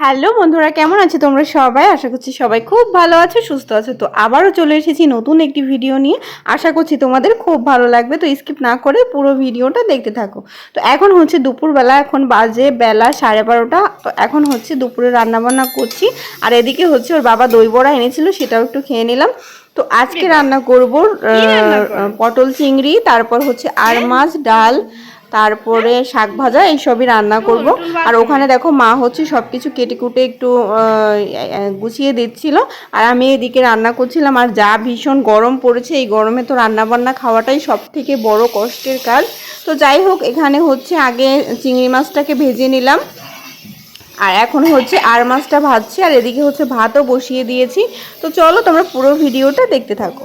Hello বন্ধুরা কেমন আছো তোমরা সবাই? আশা করছি সবাই খুব ভালো আছো সুস্থ আছো। তো আবারও চলে এসেছি নতুন একটি ভিডিও নিয়ে। আশা করছি তোমাদের খুব ভালো লাগবে। তো স্কিপ না করে পুরো ভিডিওটা দেখতে থাকো। তো এখন হচ্ছে দুপুরবেলা এখন বাজে বেলা সাড়ে বারোটা। তো এখন হচ্ছে দুপুরে রান্নাবান্না করছি। আর এদিকে হচ্ছে ওর বাবা দই বড়া এনেছিল সেটাও একটু খেয়ে নিলাম। তো আজকে রান্না করব পটল চিংড়ি তারপর হচ্ছে আর মাছ ডাল। তারপরে শাক ভাজা এইসবই রান্না করব। আর ওখানে দেখো মা হচ্ছে সব কিছু কেটে কুটে একটু গুছিয়ে দিচ্ছিল। আর আমি এদিকে রান্না করছিলাম আর যা ভীষণ গরম পড়েছে এই গরমে তো রান্না বান্না খাওয়াটাই সব থেকে বড় কষ্টের কাজ। তো যাই হোক এখানে হচ্ছে আগে চিংড়ি মাছটাকে ভেজে নিলাম। আর এখন হচ্ছে আর মাছটা ভাজছি আর এদিকে হচ্ছে ভাতও বসিয়ে দিয়েছি। তো চলো তোমরা পুরো ভিডিওটা দেখতে থাকো।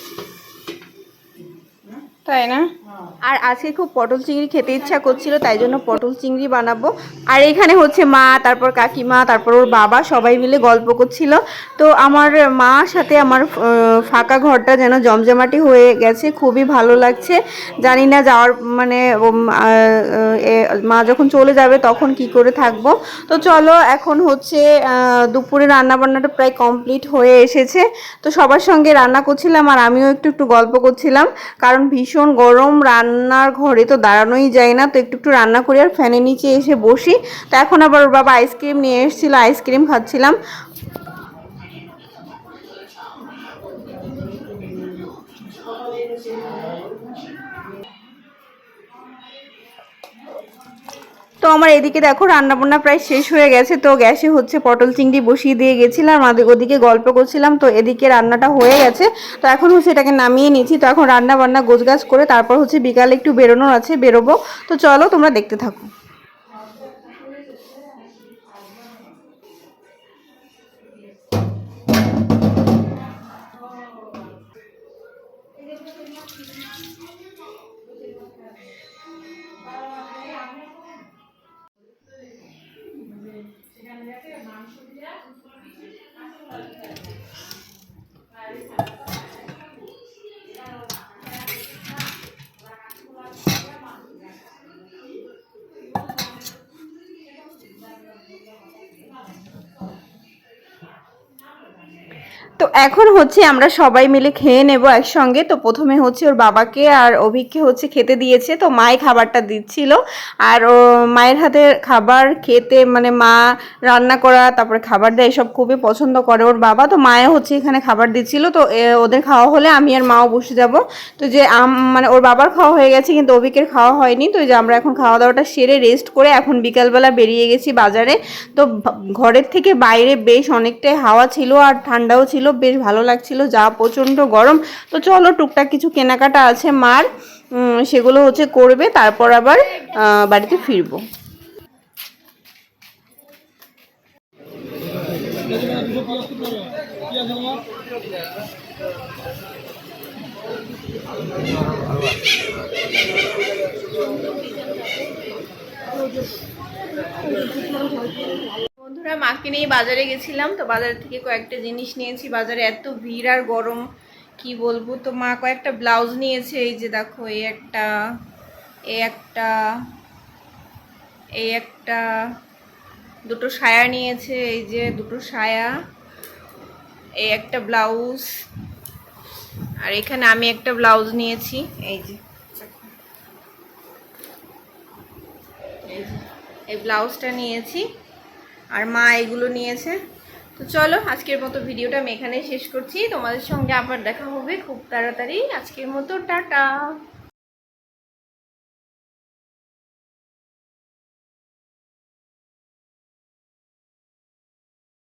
তাই না? আর আজকে খুব পটল চিংড়ি খেতে ইচ্ছা করছিল, তাই জন্য পটল চিংড়ি বানাবো। আর এখানে হচ্ছে মা, তারপর কাকিমা, তারপর ওর বাবা সবাই মিলে গল্প করছিল। তো আমার মার সাথে আমার ফাঁকা ঘরটা যেন জমজমাটি হয়ে গেছে, খুবই ভালো লাগছে। জানি না যাওয়ার মানে মা যখন চলে যাবে তখন কি করে থাকব। তো চলো, এখন হচ্ছে দুপুরে রান্নাবান্নাটা প্রায় কমপ্লিট হয়ে এসেছে। তো সবার সঙ্গে রান্না করছিলাম আর আমিও একটু একটু গল্প করছিলাম। কারণ ভীষণ গরম, রান্নার ঘরে তো দাঁড়ানোই যায় না। তো একটু একটু রান্না করি আর ফ্যানের নিচে এসে বসি। তো এখন আবার ওর বাবা আইসক্রিম নিয়ে এসেছিল, আইসক্রিম খাচ্ছিলাম। তো আমার এদিকে দেখো রান্নাবান্না প্রায় শেষ হয়ে গেছে, তো গ্যাসে হচ্ছে পটল চিংড়ি বসিয়ে দিয়ে গেছিলাম ওদিকে গল্প করছিলাম, তো এদিকে রান্নাটা হয়ে গেছে। তো এখন হচ্ছে এটাকে নামিয়ে নিয়েছি, তো এখন রান্না বান্না গোছগাছ করে তারপর হচ্ছে বিকালে একটু বেরোনোর আছে, বেরোবো। তো চলো তোমরা দেখতে থাকো। Thank you. তো এখন হচ্ছে আমরা সবাই মিলে খেয়ে নেব একসঙ্গে। তো প্রথমে হচ্ছে ওর বাবাকে আর অভিককে হচ্ছে খেতে দিয়েছে। তো মাই খাবারটা দিচ্ছিল। আর ও মায়ের হাতে খাবার খেতে মানে মা রান্না করা, তারপরে খাবার দেয় এসব খুবই পছন্দ করে ওর বাবা। তো মায়ে হচ্ছে এখানে খাবার দিচ্ছিল। তো ওদের খাওয়া হলে আমি আর মাও বসে যাব। তো যে আম মানে ওর বাবার খাওয়া হয়ে গেছে কিন্তু অভিকের খাওয়া হয়নি। তো যে আমরা এখন খাওয়া দাওয়াটা সেরে রেস্ট করে এখন বিকালবেলা বেরিয়ে গেছি বাজারে। তো ঘরের থেকে বাইরে বেশ অনেকটাই হাওয়া ছিল আর ঠান্ডাও ছিল। বেশ ভালো লাগছিল, যা প্রচণ্ড গরম। তো চলো টুকটাক কিছু কেনাকাটা আছে মার সেগুলো হচ্ছে করবে, তারপর আবার বাড়িতে ফিরবো। বন্ধুরা মাকে নিয়ে বাজারে গেছিলাম, তো বাজার থেকে কয়েকটা জিনিস নিয়েছি। বাজারে এত ভিড় আর গরম, কি বলব? তো মা কয়েকটা ব্লাউজ নিয়েছে, এই যে দেখো, এই একটা এই একটা এই একটা, দুটো সায়া নিয়েছে, এই যে দুটো সায়া, এই একটা ব্লাউজ, আর এখানে আমি একটা ব্লাউজ নিয়েছি, এই যে এই যে, এই ব্লাউজটা নিয়েছি। আর মা এগুলো নিয়েছে। তো চলো, আজকের মতো ভিডিওটা আমি এখানেই শেষ করছি। তোমাদের সঙ্গে আবার দেখা হবে খুব তাড়াতাড়ি। আজকের মতো টাটা।